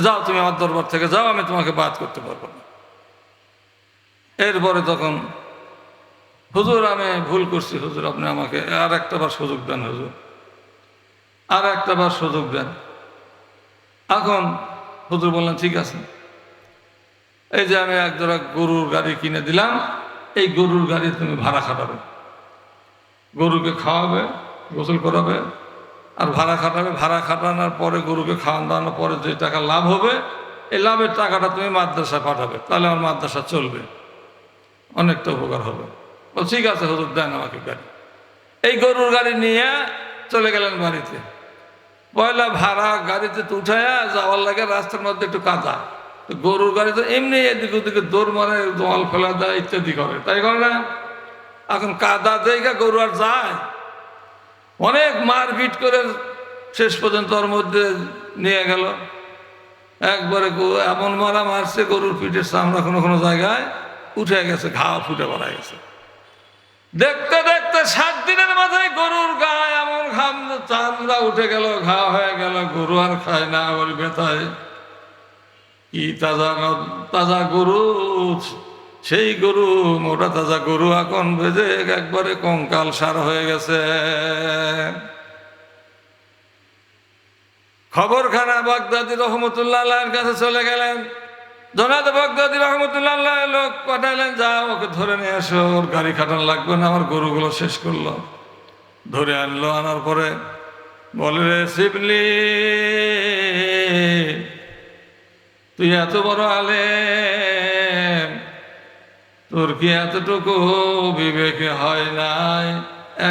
যাও তুমি আমার দরবার থেকে, যাও, আমি তোমাকে বাদ করতে পারব না। এরপরে তখন হুজুর, আমি ভুল করছি হুজুর, আপনি আমাকে আর একটা বার সুযোগ দেন হুজুর। আর একটা বার সুযোগ দেন। এখন হুজুর বললেন, ঠিক আছে। এই যে আমি এক জোড়া গরুর গাড়ি কিনে দিলাম, এই গরুর গাড়ি তুমি ভাড়া খাটাবে। গরুকে খাওয়াবে, গোসল করাবে আর ভাড়া খাটাবে, ভাড়া খাটানোর পরে গরুকে খাওয়ান দাওয়ানোর পরে যে টাকা লাভ হবে, এই লাভের টাকাটা তুমি মাদ্রাসা পাঠাবে, তাহলে আমার মাদ্রাসা চলবে। অনেকটা উপকার হবে। ও, ঠিক আছে, হুজুর, দেন আমাকে গাড়ি। এই গরুর গাড়ি নিয়ে চলে গেলেন বাড়িতে। পয়লা ভাড়া গাড়িতে উঠায়া যাওয়ার লাগে রাস্তার মধ্যে একটু কাদা। তো গরুর গাড়ি তো এমনি এদিক ওদিকে দৌড় মারে, দোয়াল ফেলা দেয়, ইত্যাদি করে। তাই করে না? এখন কাদা দেখে গরু আর যায়। অনেক মারপিট করে শেষ পর্যন্ত ওর মধ্যে নিয়ে গেল। একবারে এমন মারা মারছে, গরুর পিঠের চামড়া কোনো কোনো জায়গায় উঠে গেছে, ঘা ফুটে পড়া গেছে। দেখতে দেখতে সাত দিনের মাথায় গরুর গায়ে এমন ঘাম, চামড়া উঠে গেল, ঘা হয়ে গেল, গরু আর খায় না ওর ব্যথায় কি তাজা তাজা গরু সেই গরু, মোটা তাজা গরু এখন বেজে একবারে কঙ্কাল সার হয়ে গেছে। খবরখানা বাগদাদি রহমতুল্লাহ কাছে চলে গেলেন। জনাদ বাগদাদি রহমতুল্লাহ লোক পাঠালেন যা ওকে ধরে নিয়ে আসো ওর গাড়ি খাটান লাগবে না, আমার গরুগুলো শেষ করল। ধরে আনলো, আনার পরে বলে, রে শিবলি, তুই এত বড় আলেম তোর কি এতটুকু বিবেকে হয় নাই?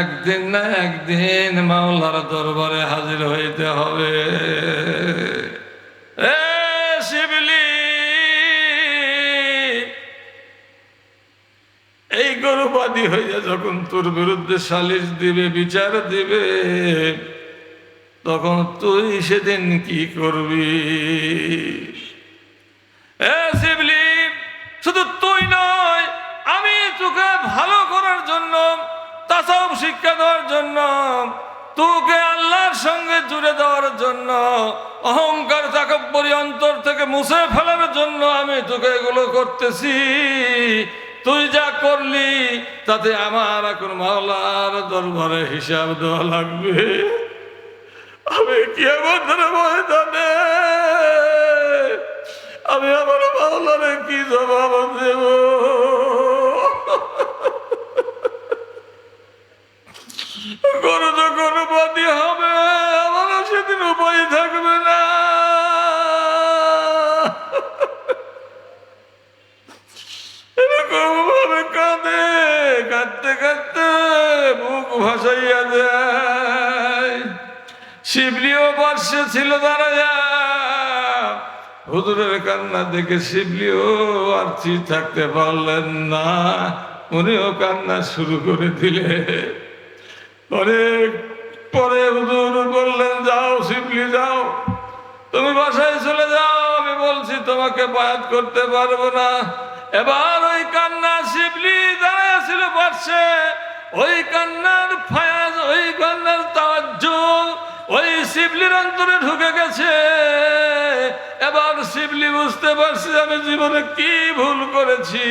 একদিন না একদিন মাওলার দরবারে হাজির হইতে হবে। এ শিবলি, এই গরুবাদী হইয়া যখন তোর বিরুদ্ধে সালিশ দিবে, বিচার দিবে, তখন তুই সেদিন কি করবি? এ শিবলি, শুধু তুই তোকে ভালো করার জন্য তাসাউফ শিক্ষা দেওয়ার জন্য, তোকে আল্লাহর সঙ্গে জুড়ে দেওয়ার জন্য, অহংকার তাকব্বরি অন্তর থেকে মুছে ফেলার জন্য আমি তোকে এগুলো করতেছি। তুই যা করলি, তাতে আমার এখন মাওলার দরবারে হিসাব দেওয়া লাগবে। আমি কি এমন ময়দানে, আমি আমার মাওলারে হুজুরের কান্না দেখে শিবলিও আর স্থির থাকতে পারলেন না। উনিও কান্না শুরু করে দিলে। অনেক পরে হুজুর বললেন, যাও শিবলি, যাও। তুমি বাসায় চলে যাও, আমি বলছি তোমাকে বায়াত করতে পারব না। এবার ওই কান্না শিবলি দাঁড়ায় ছিল পারছে ওই কান্নার ফায়াজ, ওই কান্নার তাজ্জ ওই শিবলির অন্তরে ঢুকে গেছে। এবার শিবলি বুঝতে পারছি আমি জীবনে কি ভুল করেছি।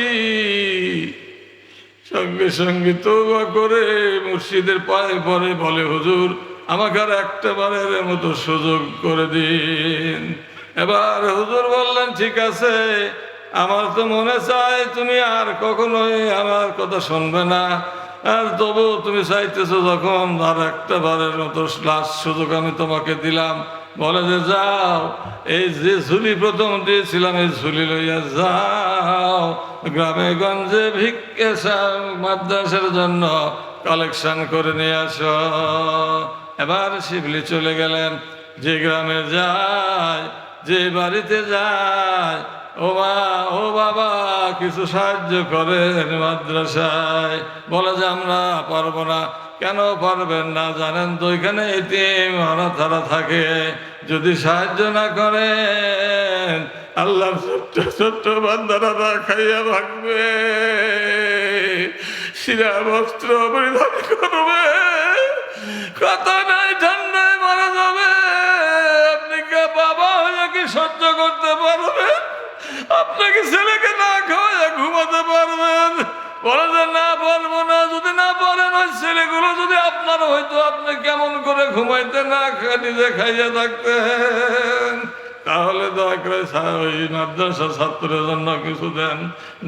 সঙ্গে সঙ্গে তৌবা করে মুর্শিদের পায়ে পরে বলে, হুজুর, আমাকে আর একটা বারের মতো সুযোগ করে দিন। এবার হুজুর বললেন, ঠিক আছে, আমার তো মনে চায় তুমি আর কখনোই আমার কথা শুনবে না। আর তবু তুমি চাইতেছো যখন আর একটা বারের মতো লাস্ট সুযোগ আমি তোমাকে দিলাম, বলে যে যাও, এই যে ঝুলি প্রথম দিয়েছিলাম, এই ঝুলি লইয়া যাও। গ্রামে গঞ্জে ভিক্ষে মাদ্রাসার জন্য কালেকশন করে নিয়ে আসো। এবার শিবলি চলে গেলেন, যে গ্রামে যায়, যে বাড়িতে যায় ও মা, ও বাবা, কিছু সাহায্য করেন মাদ্রাসায়। বলে যে, আমরা পারব না। কেন পারবেন না জানেন তো? ওইখানে এটিএম তারা থাকে। যদি সাহায্য না করেন আল্লাহ ছোট্ট ছোট্ট বান্দারা খাইয়া ভাগবে। শিরা, বস্ত্র পরিধান করবে। কত আপনি কি ছেলেকে না খাওয়া ঘুমাতে পারবেন। বলে যে, না পারব না, যদি না পারেন ওই ছেলেগুলো যদি আপনার হয়তো আপনি কেমন করে ঘুমাইতে না নিজে খাইয়ে থাকতেন। তাহলে দয়া করে ওই মাদ্রাসা ছাত্রের জন্য কিছু দেন।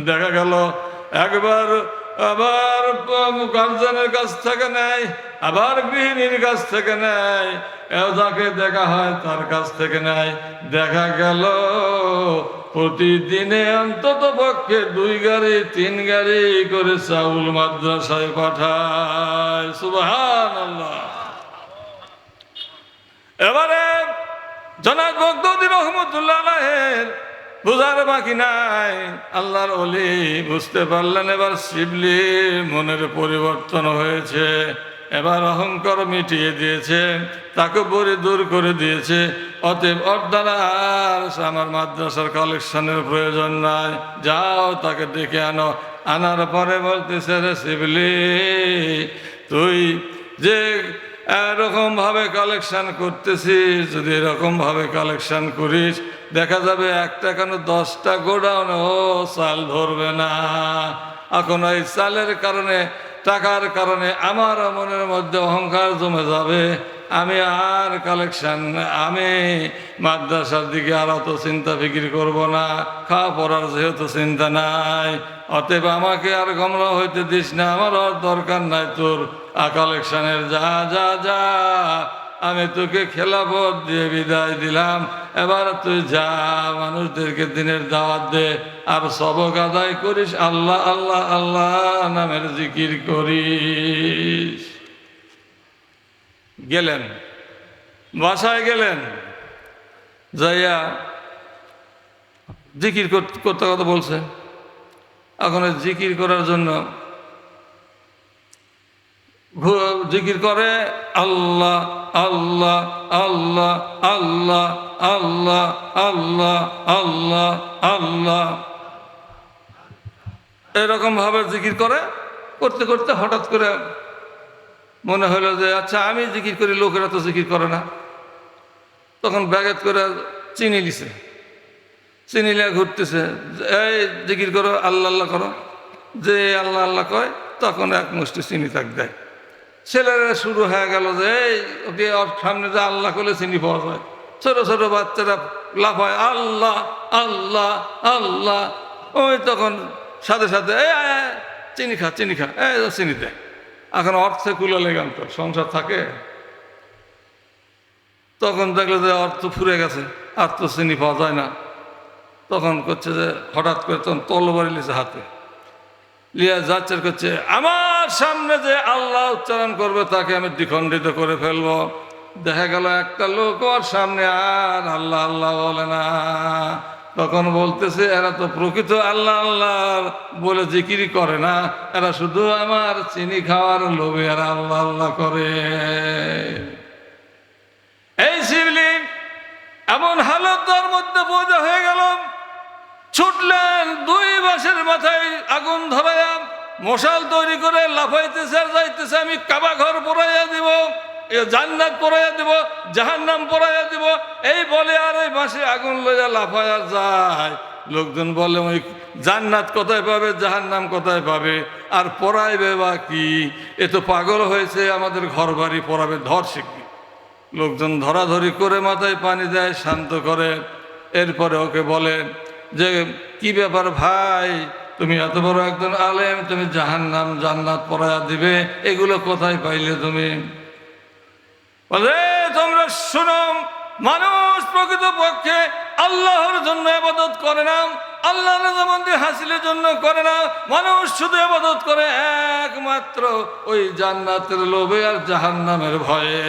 দেখা গেল, একবার আবার গার্জেনের কাছ থেকে নেয়, আবার গৃহিণীর কাছ থেকে নেয় যাকে দেখা হয় তার কাছ থেকে নেয়। দেখা গেল, প্রতিদিনে অন্তত পক্ষে দুই গাড়ি, তিন গাড়ি করে চাউল মাদ্রাসায় পাঠায়। সুবাহান আল্লাহ এবারে জনাব বগদৌদি রহমতুল্লাহ বুঝার বাকি নাই। আল্লাহর অলি বুঝতে পারলেন, এবার শিবলি মনের পরিবর্তন হয়েছে। এবার অহংকার মিটিয়ে দিয়েছে, তাকে বড়ি দূর করে দিয়েছে। অতএব ওর আর আমার মাদ্রাসার কালেকশনের প্রয়োজন নাই। যাও তাকে ডেকে আনো। আনার পরে বলতেছে রে শিবলি, তুই যে এরকম ভাবে কালেকশন করতেছিস, যদি এরকম ভাবে কালেকশন করিস দেখা যাবে একটা কেন দশটা গোডাউন, ও চাল ধরবে না। এখন এই চালের কারণে, টাকার কারণে আমার মনের মধ্যে অহংকার জমে যাবে। আমি আর কালেকশন আমি মাদ্রাসার দিকে আর অত চিন্তা ফিকির করব না। খাওয়া পড়ার যেহেতু চিন্তা নাই, অতএব আমাকে আর গমরা হইতে দিস না। আমার আর দরকার নাই তোর কালেকশনের যা যা যা। আমি তোকে খেলাপথ দিয়ে বিদায় দিলাম। এবার তুই যা, মানুষদেরকে দিনের দাওয়াত দে। আর সবক আদায় করিস, আল্লাহ আল্লাহ আল্লাহ নামের জিকির করিস। গেলেন। বাসায় গেলেন। যাইয়া জিকির করতে কথা বলছে। এখন জিকির করার জন্য জিকির করে, আল্লাহ আল্লাহ আল্লাহ আল্লাহ আল্লাহ আল্লাহ আল্লাহ আল্লাহ। এরকম ভাবে জিকির করে, করতে করতে হঠাৎ করে মনে হলো যে আচ্ছা আমি জিকির করি, লোকেরা তো জিকির করে না। তখন ব্যাগেত করে চিনি লিছে চিনি লিয়া ঘুরতেছে এই জিকির করো, আল্লাহ আল্লাহ করো। যে, আল্লাহ আল্লাহ কয়, তখন এক মুষ্টি চিনি তাক দেয়। ছেলেরা শুরু হয়ে গেল যে ওকে সামনে যে আল্লাহ করলে চিনি পাওয়া যায়। ছোট ছোট বাচ্চারা লাফায় আল্লাহ আল্লাহ আল্লাহ। ওই তখন সাথে সাথে আয়, চিনি খা চিনি খা যা চিনি দে। এখন অর্থে কুলো লেগান তো সংসার থাকে? তখন দেখল যে অর্থ ফুরে গেছে আর তো চিনি পাওয়া যায় না। তখন করছে যে হঠাৎ করে তখন তলবারি লিছে হাতে। লিয়া যাচ্ছে করছে, আমার সামনে যে আল্লাহ উচ্চারণ করবে, তাকে আমি দ্বিখণ্ডিত করে ফেলব। দেখা গেল একটা লোক ওর সামনে, আর আল্লাহ আল্লাহ বলে না। তখন বলতেছে, এরা তো প্রকৃত আল্লাহ আল্লাহ বলে জিকিরি করে না। এরা শুধু আমার চিনি খাওয়ার লোভে এরা আল্লাহ আল্লাহ করে। এই শিবলিং এমন হালত তার মধ্যে বোঝা হয়ে গেল। ছুটলেন দুই বাসের মাথায় আগুন ধরাইয়া মশাল তৈরি করে লাফাইতেছে আর যাইতেছে, আমি কাবা ঘর পরাইয়া দিব জান্নাত পড়াইয়া দিব, জাহান্নাম পড়াইয়া দিব। এই বলে আর এই বাসে আগুন লইয়া লাফাইয়া যায়। লোকজন বলে, ওই জান্নাত কোথায় পাবে, জাহান্নাম কোথায় পাবে? আর পড়াইবে বা কি? এ তো পাগল হয়েছে, আমাদের ঘর বাড়ি পড়াবে, ধর শিখবি। লোকজন ধরাধরি করে মাথায় পানি দেয়, শান্ত করে। এরপরে ওকে বলেন যে কি ব্যাপার ভাই? তুমি এত বড় একজন আলেম, তুমি জাহান্নাম জান্নাত পড়ায়া দিবে, এগুলো কোথায় পাইলে তুমি? বলে তোমরা শুনো, মানুষ প্রকৃত পক্ষে আল্লাহর জন্য আবাদত করে না আল্লাহ রাজামন্দি হাসিলের জন্য করে না, মানুষ শুধু আবাদত করে একমাত্র ওই জান্নাতের লোভে আর জাহান্নামের ভয়ে।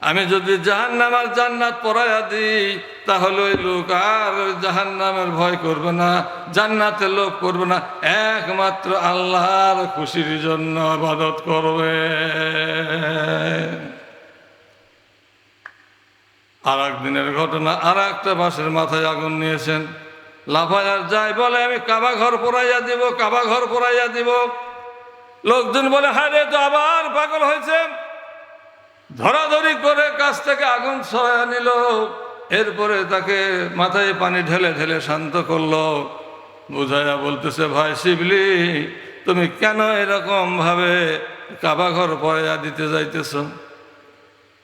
আমি যদি জাহান্নাম আর জান্নাত পড়াইয়া দিই, তাহলে ওই লোক আর ওই জাহান্নামের ভয় করবে না, জান্নাতের লোক করবে না, একমাত্র আল্লাহর খুশির জন্য আবাদত করবে। আর দিনের ঘটনা আর একটা বাসের মাথায় আগুন নিয়েছেন। লাফায় আর যায়, বলে, আমি কাবা ঘর পড়াইয়া দিব, কাবা ঘর পড়াইয়া দিব। লোকজন বলে, হায় রে, তো আবার পাগল হয়েছে ধরাধরি করে কাছ থেকে আগুন সরাইয়া নিল এরপরে তাকে মাথায় পানি ঢেলে ঢেলে শান্ত করল। বুঝাইয়া বলতেছে, ভাই শিবলি, তুমি কেন এরকম ভাবে কাবাঘর পয়া দিতে যাইতেছ?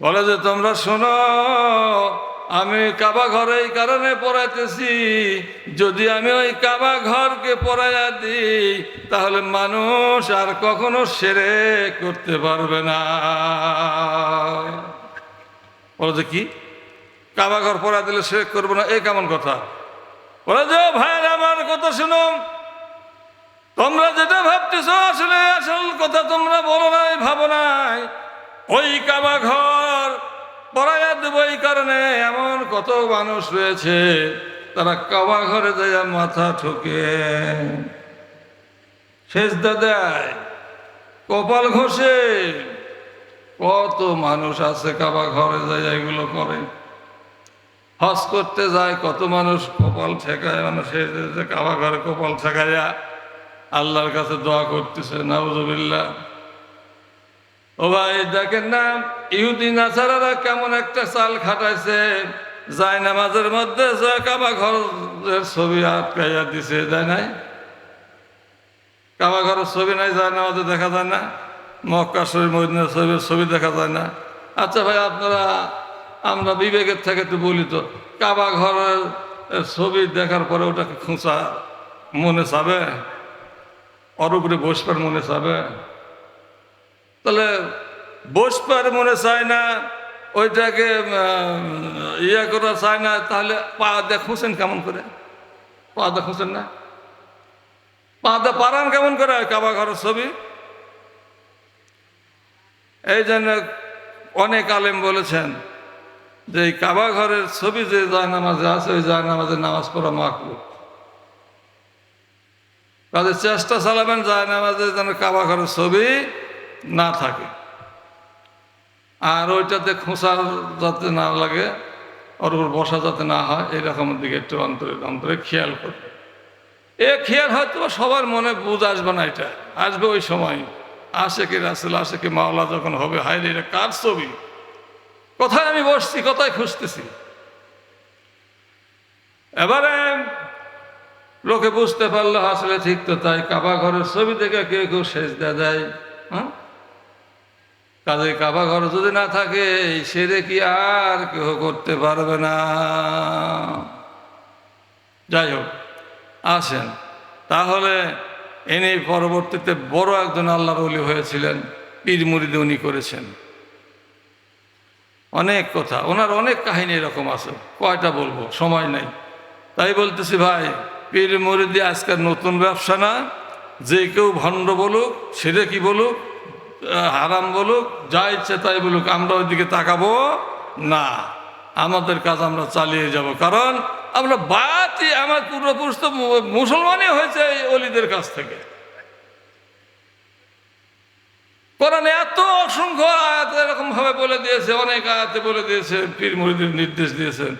বলে যে, তোমরা শোনো আমি কাবা ঘরে এই কারণে পড়াইতেছি, যদি আমি ওই কাবা ঘরকে পড়াইয়া দিই, তাহলে মানুষ আর কখনো সেরে করতে পারবে না। বলো যে কি? কাবা ঘর পড়া দিলে সে করব না এই কেমন কথা? বলে যে ভাইয়ের আমার কথা শুনো, তোমরা যেটা ভাবতেছ আসলে আসল কথা তোমরা বলো নাই, ভাবো নাই। ওই কাবা ঘর পড়াইয়া দেবো এই কারণে এমন কত মানুষ রয়েছে, তারা কাবা ঘরে যাইয়া মাথা ঠুকে। সেজদা দেয় কপাল ঘষে, কত মানুষ আছে কাবা ঘরে যায় এগুলো করে। হজ করতে যায়, কত মানুষ কপাল ঠেকায়, মানুষ যে কাবা ঘরে কপাল ঠেকাইয়া আল্লাহর কাছে দোয়া করতেছে, নাউজুবিল্লাহ। ও ভাই, দেখেন না ইহুদি নাসারারা কেমন একটা চাল খাটাইছে যায় নামাজের মধ্যে কাবা ঘরের ছবি আটকাইয়া দিছে, যায় নাই? কাবা ঘরের ছবি নাই যায় নামাজে দেখা যায় না? মক্কা শরীর মদিনের ছবির ছবি দেখা যায় না? আচ্ছা ভাই, আপনারা, আমরা বিবেকের থেকে একটু বলি তো, কাবা ঘরের ছবি দেখার পরে ওটাকে খুঁচা মনে চাবে? ওর উপরে বসবার মনে চাবে? তাহলে বসবার মনে চায় না, ওইটাকে ইয়ে করা চায় না, তাহলে পা দিয়ে খুঁজছেন কেমন করে? পা খুঁজছেন না? পা দিয়ে পারান কেমন করে কাবা ঘরের ছবি? এই জন্য অনেক আলেম বলেছেন যে এই কাবা ঘরের ছবি যে যায় নামাজে আছে, ওই যায় নামাজে নামাজ পড়া মাকবুল তাদের চেষ্টা চালাবেন যায় নামাজে যেন কাবা ঘরের ছবি না থাকে। আর ওইটাতে খোঁচার যাতে না লাগে, ওর উপর বসা যাতে না হয় এইরকমের দিকে একটু অন্তরে অন্তরে খেয়াল করবে এ খেয়াল হয়তো সবার মনে বুঝ আসবে না এটা, আসবে ওই সময়। আসে কি রাসেল আসে কি মাওলা যখন হবে হাইরে এটা কার ছবি? কোথায় আমি বসছি, কোথায় খুঁজতেছি? এবারে লোকে বুঝতে পারল, আসলে ঠিক তো তাই, কাবা ঘরের ছবি দেখে কেউ কেউ দেয়া দেয় হ্যাঁ কাজে কাবা ঘর যদি না থাকে, সেরে কি আর কেউ করতে পারবে না। যাই হোক, আসেন। তাহলে ইনি পরবর্তীতে বড় একজন আল্লাহর অলি হয়েছিলেন, পীর মুরিদে উনি করেছেন। অনেক কথা, ওনার অনেক কাহিনী এরকম আছে, কয়টা বলব, সময় নেই। তাই বলতেছি, ভাই, পীর মুরিদি আজকের নতুন ব্যবসা না, যে কেউ ভণ্ড বলুক সেটা কি বলুক হারাম বলুক, যা ইচ্ছে তাই বলুক, আমরা ওইদিকে তাকাবো না। আমাদের কাজ আমরা চালিয়ে যাব, কারণ আমরা বাতি আমার পূর্বপুরুষ তো মুসলমানই হয়েছে এই অলিদের কাছ থেকে। এত অসংখ্য আয়াত এরকম ভাবে বলে দিয়েছে, অনেক আয়াতে বলে দিয়েছে, পীর মুরিদের নির্দেশ দিয়েছেন।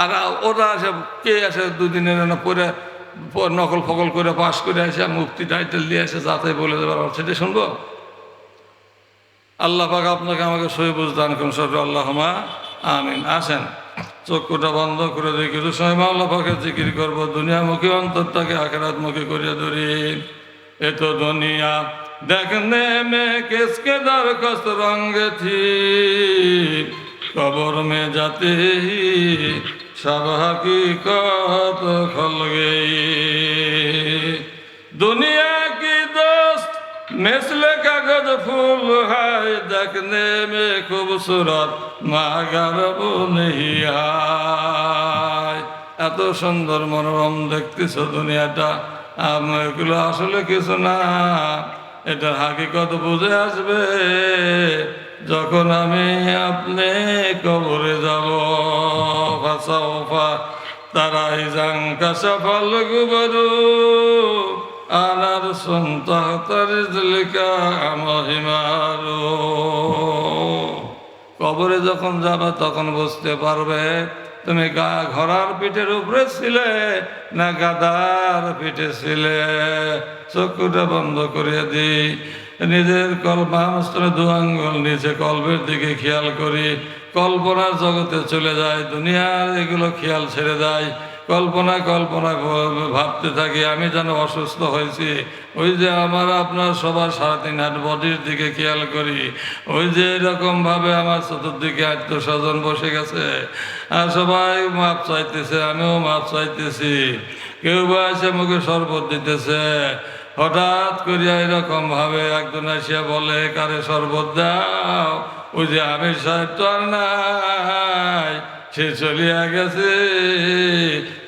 আর ওরা আসে কে আসে দুদিনের পরে নকল ফকল করে পাশ করে আসে মুক্তি টাইটেল দিয়ে আসে যাতে বলে দেবার সেটা শুনব? আল্লাহ পাক আপনাকে আমাকে সহিবুজ বুঝতান করুন সবে আল্লাহমা আমিন। আসেন, চক্ষুটা বন্ধ করে দিকে কিছু সময় আল্লাহ পাকে জিকির করব দুনিয়া মুখী অন্তরটাকে আখেরাতমুখী করিয়া ধরি। এ তো দুনিয়া, দেখনে মে কেসকে দরখস্ত রঙ্গে থি কবর মে যাতে সব হাকি কত খলগে দুনিয়া مثل কাগজ ফুল হাই দেখনে মে خوبصورت مگر وہ نہیں এত সুন্দর মনোরম দেখতেছ দুনিয়াটা। এগুলো আসলে কিছু না। এটার হাকিকত বুঝে আসবে যখন আমি আপনি কবরে যাব। ফাঁসা ওফা তারাই যাং কাঁসা ফাল গুবরু। আনার লিখা মহিমারু। কবরে যখন যাবে, তখন বুঝতে পারবে, তুমি গা ঘোড়ার পিঠের উপরে ছিলে না গাদার পিঠে ছিলে। চক্ষুটা বন্ধ করে দিই নিজের কল মানুষের দু আঙ্গুল নিচে কলবের দিকে খেয়াল করি। কল্পনার জগতে চলে যায়, দুনিয়ার এগুলো খেয়াল ছেড়ে দেয়। কল্পনা কল্পনা ভাবতে থাকি, আমি যেন অসুস্থ হয়েছি। ওই যে আমার আপনার সবার সাড়ে তিন হাত বডির দিকে খেয়াল করি। ওই যে এরকমভাবে আমার চতুর্দিকে আত্মীয় স্বজন বসে গেছে। আর সবাই মাপ চাইতেছে, আমিও মাপ চাইতেছি। কেউ বা এসে মুখে শরবত দিতেছে। হঠাৎ করিয়া এরকম ভাবে একজন আসিয়া বলে, কারে শরবত দাও? ওই যে আমির সাহেব তো আর নাই। সে চলিয়া গেছে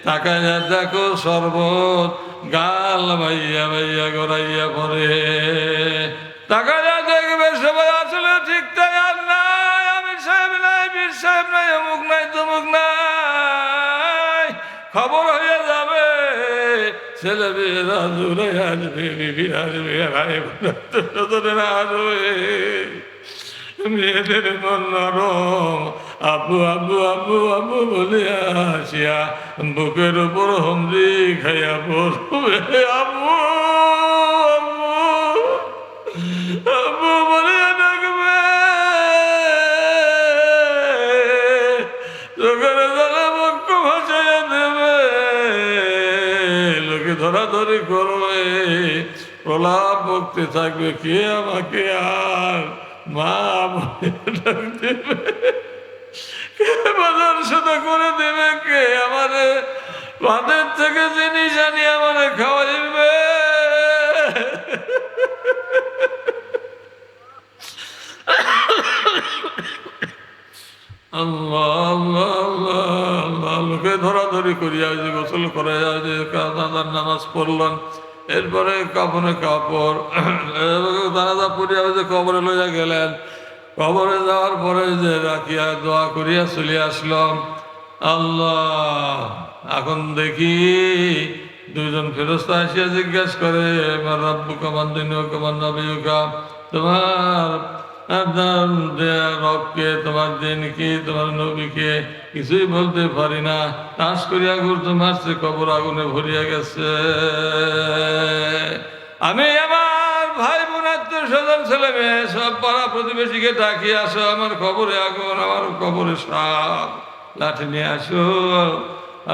তাকাইয়া দেখো শরবত গাল ভাইয়া ভাইয়া গড়াইয়া পরে তাকাইয়া দেখবে সবাই আসলে ঠিক তাই আর নাই, আমি সাহেব নাই, বীর সাহেব নাই, অমুক নাই, তমুক নাই। খবর হয়ে যাবে, ছেলে মেয়েরা দূরে আসবে, বিবি আসবে ভাই আসবে। মেয়েদের নরম। আবু আবু আবু আবু বলে আসিয়া বুকের উপর হমরি খাইয়া পড়বে আবু আবু ধরাধরি করবে। প্রলাপ বকতে থাকবে, কে আমাকে আর মা করে দেবে কে আমারে? ভাতের থেকে জিনিস আনি আমারে খাওয়াইবে। লোকে ধরাধরি করিয়া গোসল করে যে নামাজ পড়লেন এরপরে কাপড়ে কাপড় দাদা পড়িয়া যে কবরে লইয়া গেলেন। কবরে যাওয়ার পরে যে রাখিয়া দোয়া করিয়া চলে আসলাম আল্লাহ, এখন দেখি দুইজন ফেরস্তা আসিয়া জিজ্ঞেস করে, আমার রব্বু কামান দিন কামান নবীকা তোমার রবকে, তোমার দিন কি তোমার নবীকে কিছুই বলতে পারি না। টাস করিয়া ঘুরতে মারছে, কবর আগুনে ভরিয়া গেছে। আমি আমার ভাই বোন আত্মীয় স্বজন, ছেলে মেয়ে, সব পাড়া প্রতিবেশীকে ডাকিয়ে আসো, আমার কবরে আগুন, আমার কবরে সাপ। লাঠি নিয়ে আসো,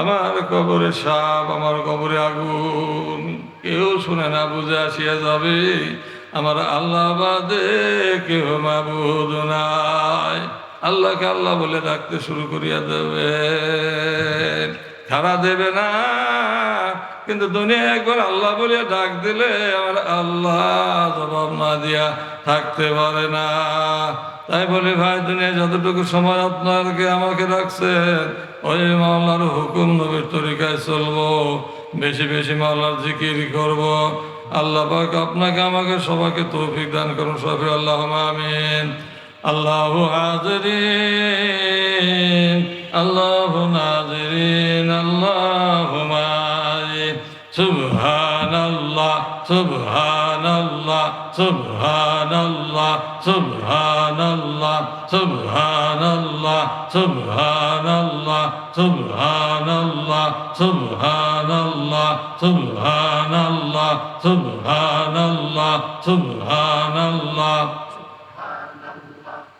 আমার কবরে সাপ, আমার কবরে আগুন। কেউ শুনে না, বুঝে আসিয়া যাবে, আমার আল্লাহ বাদে কেউ মাবুদ নাই। আল্লাহকে আল্লাহ বলে ডাকতে শুরু করিয়া দেবে। খারা দেবে না। কিন্তু দুনিয়া একবার আল্লাহ বলিয়া ডাক দিলে আমার আল্লাহ জবাব না দিয়া থাকতে পারে না। তাই বলি, ভাই দুনিয়া যতটুকু সময় আপনাকে, আমাকে রাখছেন, ওই মাওলার হুকুম নবীর তরিকায় চলবো, বেশি বেশি মাওলার জিকির করব। আল্লাহ পাক আপনাকে, আমাকে সবাইকে তৌফিক দান করুন, সবাই আল্লাহ আমিন। আল্লাহ হাজরিন আল্লাহ নাজরিন আল্লাহ সুবহান আল্লাহ সুবহান আল্লাহ সুবহান আল্লাহ সুবহান আল্লাহ সুবহান আল্লাহ সুবহান আল্লাহ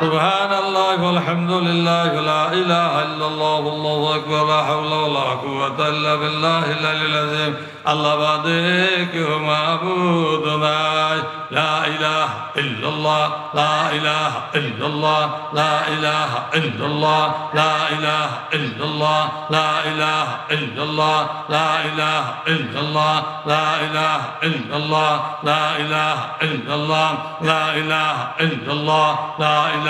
سبحان الله والحمد لله لا إله إلا الله والله أكبر لا حول ولا قوة إلا بالله العلي العظيم الله بعدك معبود নাই لا إله إلا الله لا إله إلا الله لا إله إلا الله لا إله إلا الله لا إله إلا الله لا إله إلا الله لا إله إلا الله لا إله إلا الله لا إله إلا الله لا إله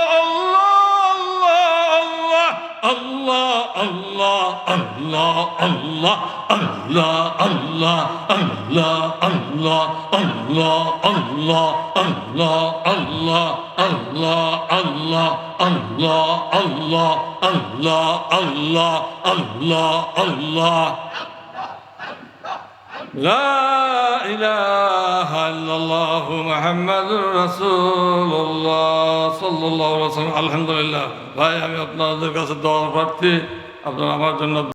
الله الله الله الله الله الله الله الله الله الله الله الله الله الله الله الله الله الله الله لا إله إلا الله محمد رسول الله صلى الله عليه وسلم الحمد لله ভাই আমি আপনাদের কাছে দোয়া প্রার্থী আপনারা আমার জন্য